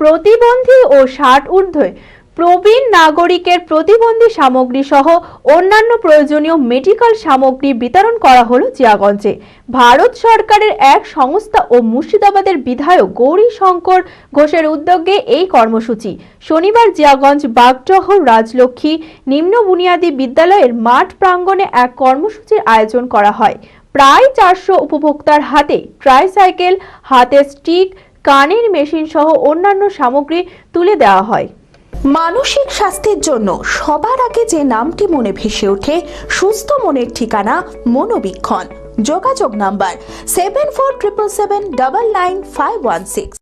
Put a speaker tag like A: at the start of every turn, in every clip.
A: প্রতিবন্ধী ও ষাট ঊর্ধ্বে প্রবীণ নাগরিকের প্রতিবন্ধী সামগ্রী সহ অন্যান্য প্রয়োজনীয় মেডিকেল সামগ্রী বিতরণ করা হলো জিয়াগঞ্জে। ভারত সরকারের এক সংস্থা ও মুর্শিদাবাদের বিধায়ক গৌরী শঙ্কর ঘোষের উদ্যোগে এই কর্মসূচি। শনিবার জিয়াগঞ্জ বাগডহর রাজলক্ষ্মী নিম্ন বুনিয়াদী বিদ্যালয়ের মাঠ প্রাঙ্গণে এক কর্মসূচির আয়োজন করা হয়। প্রায় চারশো উপভোক্তার হাতে ট্রাইসাইকেল, হাতে স্টিক কানের মেশিন সহ অন্যান্য সামগ্রী তুলে দেওয়া হয়।
B: মানসিক স্বাস্থ্যের জন্য সবার আগে যে নামটি মনে ভেসে ওঠে সুস্থ মনের ঠিকানা মনোবীক্ষণ। যোগাযোগ number seven four triple seven double nine five one six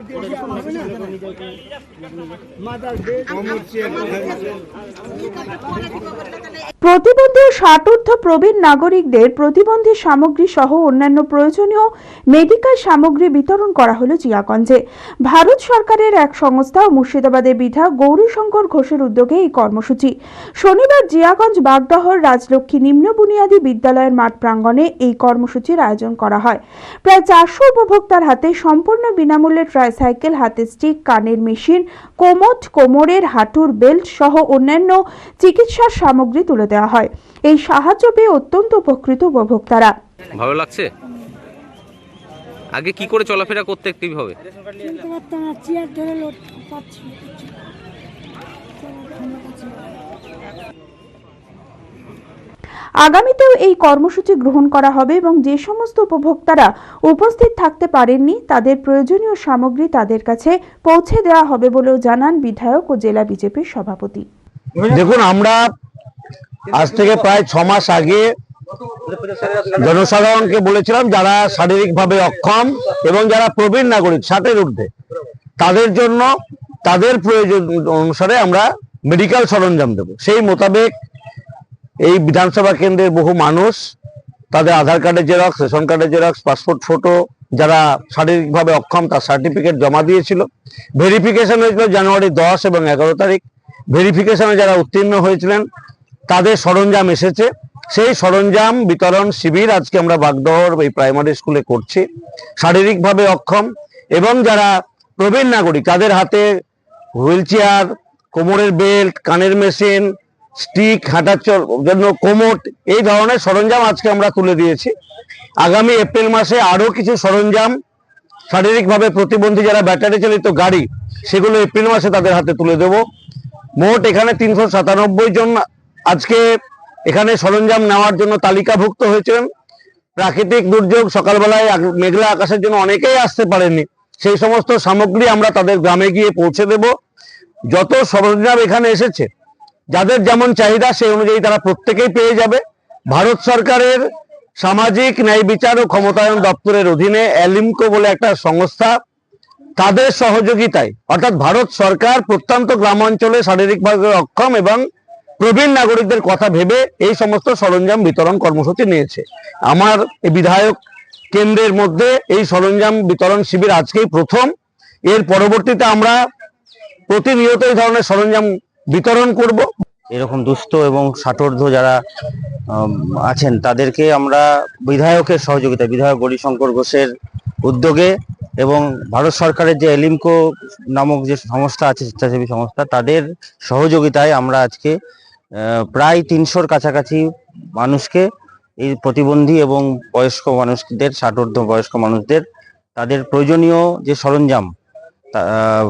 C: প্রতিবন্ধী ও ষাটোর্ধ প্রবীণ নাগরিকদের প্রতিবন্ধী সামগ্রী সহ অন্যান্য প্রয়োজনীয় মেডিকেল সামগ্রী বিতরণ করা হলো জিয়াগঞ্জে ভারত সরকারের এক সংস্থা ও মুর্শিদাবাদের বিধায়ক গৌরীশঙ্কর ঘোষের উদ্যোগে এই কর্মসূচি। শনিবার জিয়াগঞ্জ বাগডহর রাজলক্ষ্মী নিম্ন বুনিয়াদী বিদ্যালয়ের মাঠ প্রাঙ্গণে এই কর্মসূচির আয়োজন করা হয়। প্রায় চারশো উপভোক্তার হাতে সম্পূর্ণ বিনামূল্যে ট্রাইসাইকেল, হাতে স্টিক, কানের মেশিন, কোমট, কোমরের হাঁটুর বেল্ট সহ অন্যান্য চিকিৎসার সামগ্রী তুলে দেওয়া হয়। এই সাহায্য পেয়ে অত্যন্ত উপকৃত উপভোক্তারা।
D: ভালো লাগছে? আগে কি করে চলাফেরা করতে
E: লোট পাচ্ছি
C: আগামীতেও এই কর্মসূচি গ্রহণ করা হবে এবং যে সমস্ত উপভোক্তারা উপস্থিত থাকতে পারেননি তাদের প্রয়োজনীয় সামগ্রী তাদের কাছে পৌঁছে দেওয়া হবে বলেও জানান বিধায়ক ও জেলা বিজেপির সভাপতি।
F: দেখুন আমরা আজ থেকে প্রায় ছ মাস আগে জনসাধারণকে বলেছিলাম যারা শারীরিকভাবে অক্ষম এবং যারা প্রবীণ নাগরিক, ষাটের ঊর্ধ্বে, তাদের জন্য, তাদের প্রয়োজন অনুসারে আমরা মেডিকেল সরঞ্জাম দেব। সেই মোতাবেক এই বিধানসভা কেন্দ্রের বহু মানুষ, তাদের আধার কার্ডের জেরক্স, রেশন কার্ডের জেরক্স, পাসপোর্ট ফটো, যারা শারীরিকভাবে অক্ষম তার সার্টিফিকেট জমা দিয়েছিল। ভেরিফিকেশন হয়েছিল জানুয়ারি দশ এবং এগারো তারিখ। ভেরিফিকেশনে যারা উত্তীর্ণ হয়েছিলেন তাদের সরঞ্জাম এসেছে। সেই সরঞ্জাম বিতরণ শিবির আজকে আমরা বাগদহর এই প্রাইমারি স্কুলে করছি। শারীরিকভাবে অক্ষম এবং যারা প্রবীণ নাগরিক, তাদের হাতে হুইল চেয়ার, কোমরের বেল্ট, কানের মেশিন, স্টিক, হাঁটার জন্য কোমট, এই ধরনের সরঞ্জাম আজকে আমরা তুলে দিয়েছি। আগামী এপ্রিল মাসে আরও কিছু সরঞ্জাম, শারীরিকভাবে প্রতিবন্ধী যারা ব্যাটারি চালিত গাড়ি, সেগুলো এপ্রিল মাসে তাদের হাতে তুলে দেব। মোট এখানে তিনশো সাতানব্বই জন আজকে এখানে সরঞ্জাম নেওয়ার জন্য তালিকাভুক্ত হয়েছেন। প্রাকৃতিক দুর্যোগ সকালবেলায় মেঘলা আকাশের জন্য অনেকেই আসতে পারেনি সেই সমস্ত সামগ্রী আমরা তাদের গ্রামে গিয়ে পৌঁছে দেব। যত সরঞ্জাম এখানে এসেছে, যাদের যেমন চাহিদা, সেই অনুযায়ী তারা প্রত্যেকেই পেয়ে যাবে। ভারত সরকারের সামাজিক ন্যায় বিচার ও ক্ষমতায়ন দপ্তরের অধীনে অ্যালিমকো বলে একটা সংস্থা, তাদের সহযোগিতায়, অর্থাৎ ভারত সরকার প্রত্যন্ত গ্রামাঞ্চলে শারীরিকভাবে অক্ষম এবং প্রবীণ নাগরিকদের কথা ভেবে এই সমস্ত সরঞ্জাম বিতরণ কর্মসূচি নিয়েছে। আমার বিধায়ক কেন্দ্রের মধ্যে এই সরঞ্জাম বিতরণ শিবির আজকেই প্রথম। এর পরবর্তীতে আমরা প্রতিনিয়ত এই ধরনের সরঞ্জাম বিতরণ করব।
G: এরকম দুস্থ এবং ষাটোর্ধ যারা আছেন, তাদেরকে আমরা বিধায়কের সহযোগিতা বিধায়ক গৌরীশঙ্কর ঘোষের উদ্যোগে এবং ভারত সরকারের যে এলিমকো নামক যে সংস্থা আছে, স্বেচ্ছাসেবী সংস্থা, তাদের সহযোগিতায় আমরা আজকে প্রায় তিনশোর কাছাকাছি মানুষকে এই প্রতিবন্ধী এবং বয়স্ক মানুষদের ষাটোর্ধ বয়স্ক মানুষদের তাদের প্রয়োজনীয় যে সরঞ্জাম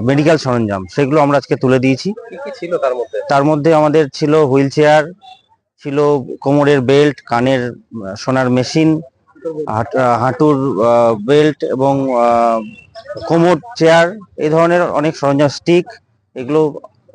G: মেডিকেল সরঞ্জাম সেগুলো আমরা আজকে তুলে দিয়েছি।
D: ছিল তার মধ্যে?
G: তার মধ্যে আমাদের ছিল হুইল চেয়ার ছিল কোমরের বেল্ট কানের সোনার মেশিন হাঁটুর বেল্ট এবং কোমর চেয়ার এই ধরনের অনেক সরঞ্জাম স্টিক এগুলো